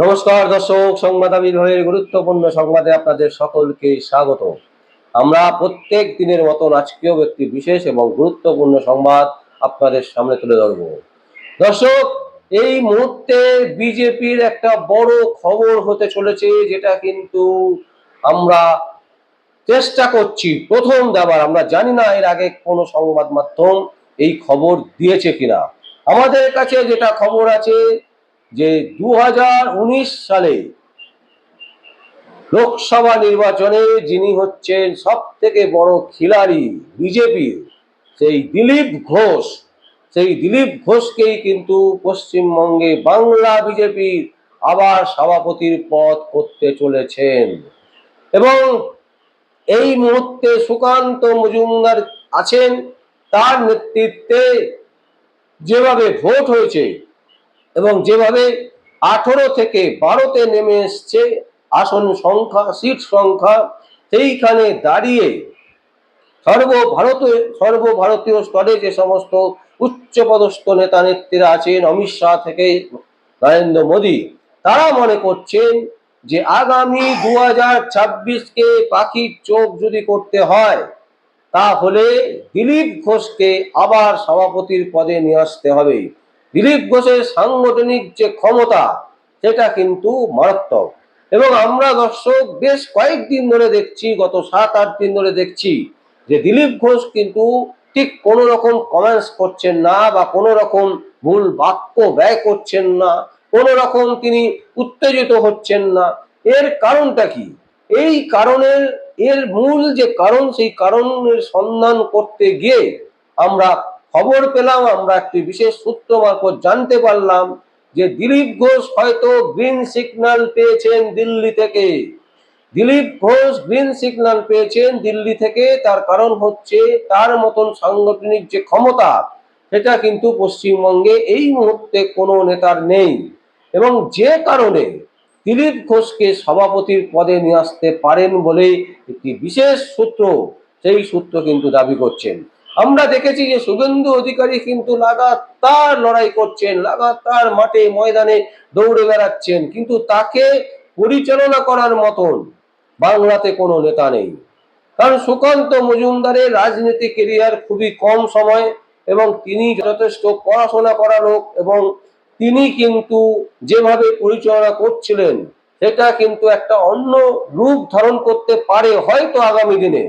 নমস্কার, দর্শক, সংবাদ আবির্ভাবের গুরুত্বপূর্ণ সংবাদে আপনাদের সকলকে স্বাগত। আমরা প্রত্যেক দিনের মতন আজকেও ব্যক্তি বিশেষ এবং গুরুত্বপূর্ণ সংবাদ আপনাদের সামনে তুলে ধরব। দর্শক, এই মুহূর্তে বিজেপির একটা বড় খবর হতে চলেছে, যেটা কিন্তু আমরা চেষ্টা করছি। প্রথম দেবার, আমরা জানি না এর আগে কোনো সংবাদ মাধ্যম এই খবর দিয়েছে কিনা। আমাদের কাছে যেটা খবর আছে যে দু হাজার উনিশ সালে লোকসভা নির্বাচনে যিনি হচ্ছেন সব থেকে বড় খিলাড়ি বিজেপির, সেই দিলীপ ঘোষ। সেই দিলীপ ঘোষকেই কিন্তু পশ্চিমবঙ্গে বাংলা বিজেপির আবার সভাপতির পদ করতে চলেছেন। এবং এই মুহূর্তে সুকান্ত মজুমদার আছেন, তার নেতৃত্বে যেভাবে ভোট হয়েছে এবং যেভাবে আঠেরো থেকে বারোতে নেমে এসছে আসন সংখ্যা, সিট সংখ্যা, সেইখানে দাঁড়িয়ে সর্বভারত, সর্বভারতীয় স্তরে যে সমস্ত উচ্চপদস্থ নেতা নেত্রীরা আছেন, অমিত শাহ থেকে নরেন্দ্র মোদী, তারা মনে করছেন যে আগামী দু হাজার ছাব্বিশকে পাখির চোখ যদি করতে হয়, তাহলে দিলীপ ঘোষকে আবার সভাপতির পদে নিয়ে আসতে হবে। দিলীপ ঘোষের সাংগঠনিক যে ক্ষমতা, সেটা কিন্তু মারাত্মক। এবং আমরা দর্শক বেশ কয়েকদিন ধরে দেখছি, গত সাত, আট দিন ধরে দেখছি, যে দিলীপ ঘোষ কিন্তু ঠিক কোনো রকম কমেন্টস করছেন না বা কোনো রকম ভুল বাক্য ব্যয় করছেন না, কোনো রকম তিনি উত্তেজিত হচ্ছেন না। এর কারণটা কি? এই কারণের, এর মূল যে কারণ, সেই কারণের সন্ধান করতে গিয়ে আমরা খবর পেলাম, আমরা একটি বিশেষ সূত্র মারফত জানতে পারলাম যে দিলীপ ঘোষ হয়তো গ্রিন সিগন্যাল পেয়েছেন দিল্লি থেকে। দিলীপ ঘোষ গ্রিন সিগন্যাল পেয়েছেন দিল্লি থেকে, তার কারণ হচ্ছে তার মতন সাংগঠনিক যে ক্ষমতা, সেটা কিন্তু পশ্চিমবঙ্গে এই মুহূর্তে কোনো নেতার নেই। এবং যে কারণে দিলীপ ঘোষকে সভাপতির পদে নিয়ে আসতে পারেন বলে একটি বিশেষ সূত্র, সেই সূত্র কিন্তু দাবি করছেন। আমরা দেখেছি যে শুভেন্দু অধিকারী কিন্তু লাগাতার লড়াই করছেন, লাগাতার মাঠে, ময়দানে দৌড়ে বেড়াচ্ছেন, কিন্তু তাকে পরিচালনা করার মতন বাংলাতে কোনো নেতা নেই। কারণ সুকান্ত মজুমদারের রাজনীতি কেরিয়ার খুবই কম সময় এবং তিনি যথেষ্ট পড়াশোনা করা লোক এবং তিনি কিন্তু যেভাবে পরিচালনা করছিলেন, সেটা কিন্তু একটা অন্য রূপ ধারণ করতে পারে হয়তো আগামী দিনে।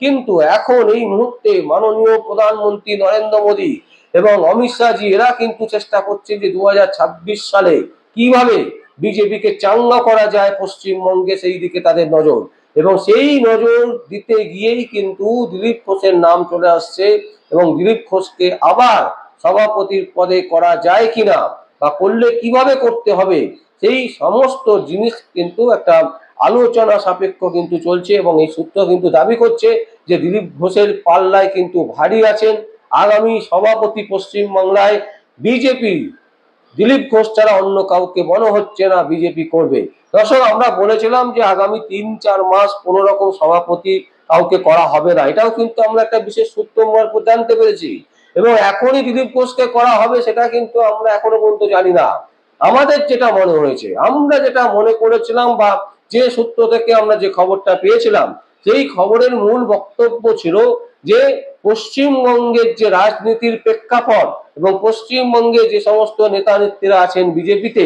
কিন্তু এখন এই মুহূর্তে মাননীয় প্রধানমন্ত্রী নরেন্দ্র মোদী এবং অমিত শাহজি, এরা কিন্তু চেষ্টা করছে যে দুহাজার ছাব্বিশ সালে কীভাবে বিজেপিকে চাঙ্গা করা যায় পশ্চিমবঙ্গে, সেই দিকে তাদের নজর। এবং সেই নজর দিতে গিয়েই কিন্তু দিলীপ ঘোষের নাম চলে আসছে এবং দিলীপ ঘোষকে আবার সভাপতির পদে করা যায় কিনা বা করলে কীভাবে করতে হবে, সেই সমস্ত জিনিস কিন্তু একটা আলোচনা সাপেক্ষ কিন্তু চলছে এবং এই সূত্র কিন্তু দাবি করছে যে দিলীপ ঘোষের পাল্লায় কিন্তু ভারী আছেন। আগামী সভাপতি পশ্চিমবাংলায় বিজেপি, দিলীপ ঘোষ ছাড়া অন্য কাউকে মনে হচ্ছে না বিজেপি করবে। দর্শক, আমরা বলেছিলাম যে আগামী তিন চার মাস কোনো রকম সভাপতি কাউকে করা হবে না। এটাও কিন্তু আমরা একটা বিশেষ সূত্র জানতে পেরেছি। এবং এখনই দিলীপ ঘোষকে করা হবে সেটা কিন্তু আমরা এখনও পর্যন্ত জানি না। আমাদের যেটা মনে হয়েছে, আমরা যেটা মনে করেছিলাম বা যে সূত্র থেকে আমরা যে খবরটা পেয়েছিলাম, সেই খবরের মূল বক্তব্য ছিল যে পশ্চিমবঙ্গের যে রাজনীতির প্রেক্ষাপট এবং পশ্চিমবঙ্গে যে সমস্ত নেতা নেত্রীরা আছেন বিজেপিতে,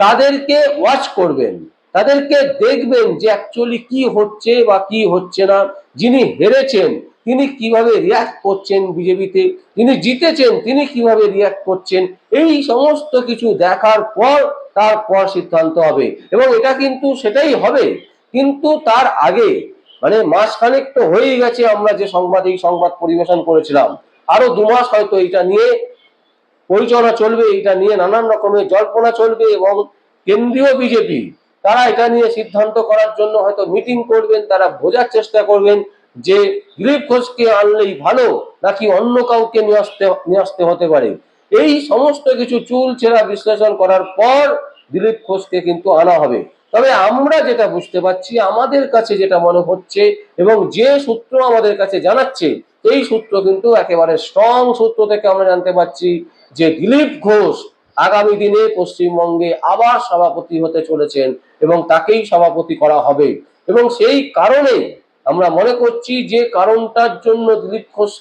তাদেরকে ওয়াচ করবেন, তাদেরকে দেখবেন যে অ্যাকচুয়ালি কি হচ্ছে বা কি হচ্ছে না, যিনি হেরেছেন, তিনি কীভাবে রিয়াক্ট করছেন বিজেপিতে যিনি জিতেছেন, তিনি কীভাবে রিয়াক্ট করছেন, এই সমস্ত কিছু দেখার পর তারপর সিদ্ধান্ত হবে। এবং এটা কিন্তু সেটাই হবে। কিন্তু তার আগে মানে মাসখানেক তো হয়েই গেছে আমরা যে সংবাদ, এই সংবাদ পরিবেশন করেছিলাম। আরও দু মাস হয়তো এটা নিয়ে পরিচালনা চলবে এটা নিয়ে নানান রকমের জল্পনা চলবে এবং কেন্দ্রীয় বিজেপি, তারা এটা নিয়ে সিদ্ধান্ত করার জন্য হয়তো মিটিং করবেন, তারা বোঝার চেষ্টা করবেন যে দিলীপ ঘোষকে আনলেই ভালো, নাকি অন্য কাউকে নিয়ে আসতে নিয়ে আসতে হতে পারে। এই সমস্ত কিছু চুল ছেঁড়া বিশ্লেষণ করার পর দিলীপ ঘোষকে কিন্তু আনা হবে। তবে আমরা যেটা বুঝতে পারছি, আমাদের কাছে যেটা মনে হচ্ছে এবং যে সূত্র আমাদের কাছে জানাচ্ছে, এই সূত্র কিন্তু একেবারে স্ট্রং সূত্র থেকে আমরা জানতে পারছি যে দিলীপ ঘোষ আগামী দিনে পশ্চিমবঙ্গে আবার সভাপতি হতে চলেছেন এবং তাকেই সভাপতি করা হবে। এবং সেই কারণে আমরা মনে করছি যে কারণটার জন্য দিলীপ ঘোষ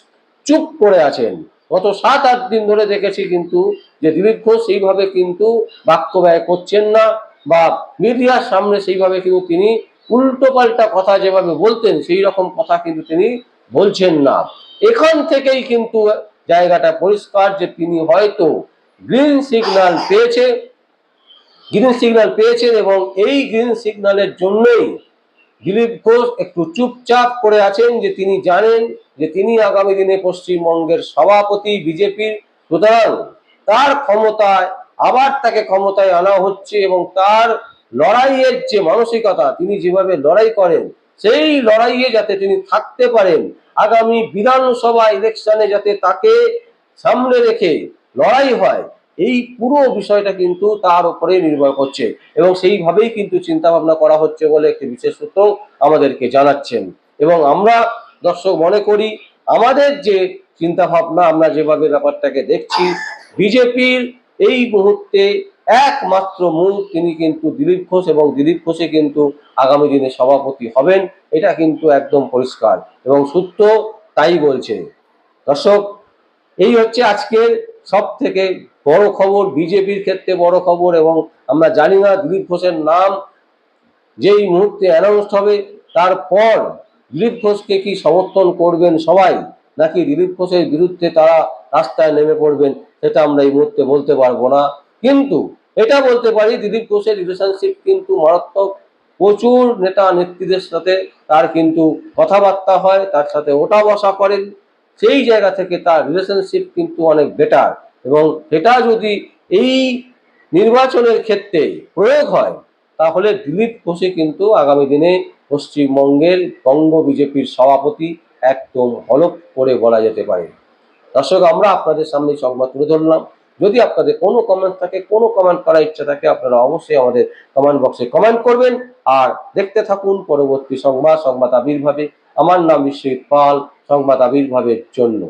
চুপ করে আছেন। গত সাত, আট দিন ধরে দেখেছি কিন্তু যে দিলীপ ঘোষ সেইভাবে কিন্তু বাক্য ব্যয় করছেন না বা মিডিয়ার সামনে সেইভাবে কিন্তু তিনি উল্টো পাল্টা কথা যেভাবে বলতেন সেই রকম কথা কিন্তু তিনি বলছেন না। এখান থেকেই কিন্তু জায়গাটা পরিষ্কার যে তিনি হয়তো গ্রিন সিগন্যাল পেয়েছে, গ্রিন সিগন্যাল পেয়েছেন এবং এই গ্রিন সিগন্যালের জন্যই দিলীপ ঘোষ একটু চুপচাপ করে আছেন যে তিনি জানেন যে তিনি আগামী দিনে পশ্চিমবঙ্গের সভাপতি, বিজেপির সুতরাং তার ক্ষমতায়, আবার তাকে ক্ষমতায় আনা হচ্ছে এবং তার লড়াইয়ের যে মানসিকতা তিনি যেভাবে লড়াই করেন, সেই লড়াইয়ে যাতে তিনি থাকতে পারেন, আগামী বিধানসভা ইলেকশনে যাতে তাকে সামনে রেখে লড়াই হয়, এই পুরো বিষয়টা কিন্তু তার উপরে নির্ভর করছে এবং সেইভাবেই কিন্তু চিন্তা ভাবনা করা হচ্ছে বলে একটি বিশেষ সূত্র আমাদেরকে জানাচ্ছেন। এবং আমরা দর্শক মনে করি, আমাদের যে চিন্তা ভাবনা আমরা যেভাবে ব্যাপারটাকে দেখছি বিজেপির এই মুহূর্তে একমাত্র মূল তিনি কিন্তু দিলীপ ঘোষ এবং দিলীপ ঘোষে কিন্তু আগামী দিনে সভাপতি হবেন, এটা কিন্তু একদম পরিষ্কার এবং সূত্র তাই বলছে। দর্শক, এই হচ্ছে আজকের সব থেকে বড় খবর, বিজেপির ক্ষেত্রে বড় খবর এবং আমরা জানি না দিলীপ ঘোষের নাম যেই মুহূর্তে অ্যানাউন্সড হবে, তারপর দিলীপ ঘোষকে কি সমর্থন করবেন সবাই, নাকি দিলীপ ঘোষের বিরুদ্ধে তারা রাস্তায় নেমে পড়বেন সেটা আমরা এই মুহূর্তে বলতে পারব না। কিন্তু এটা বলতে পারি, দিলীপ ঘোষের রিলেশনশিপ কিন্তু মারাত্মক প্রচুর নেতা নেত্রীদের সাথে তার কিন্তু কথাবার্তা হয়, তার সাথে ওঠা বসা করেন। সেই জায়গা থেকে তার রিলেশনশিপ কিন্তু অনেক বেটার এবং সেটা যদি এই নির্বাচনের ক্ষেত্রে প্রয়োগ হয়, তাহলে দিলীপ ঘোষে কিন্তু আগামী দিনে পশ্চিমবঙ্গের বঙ্গ বিজেপির সভাপতি একদম হলপ করে বলা যেতে পারে। দর্শক, আমরা আপনাদের সামনে সংবাদ তুলে ধরলাম। যদি আপনাদের কোনো কমেন্ট থাকে, কোনো কমেন্ট করার ইচ্ছা থাকে, আপনারা অবশ্যই আমাদের কমেন্ট বক্সে কমেন্ট করবেন। আর দেখতে থাকুন পরবর্তী সংবাদ সংবাদ আবির্ভাবে। আমার নাম বিশ্বজিৎ পাল, সংবাদ আবির্ভাবের জন্য।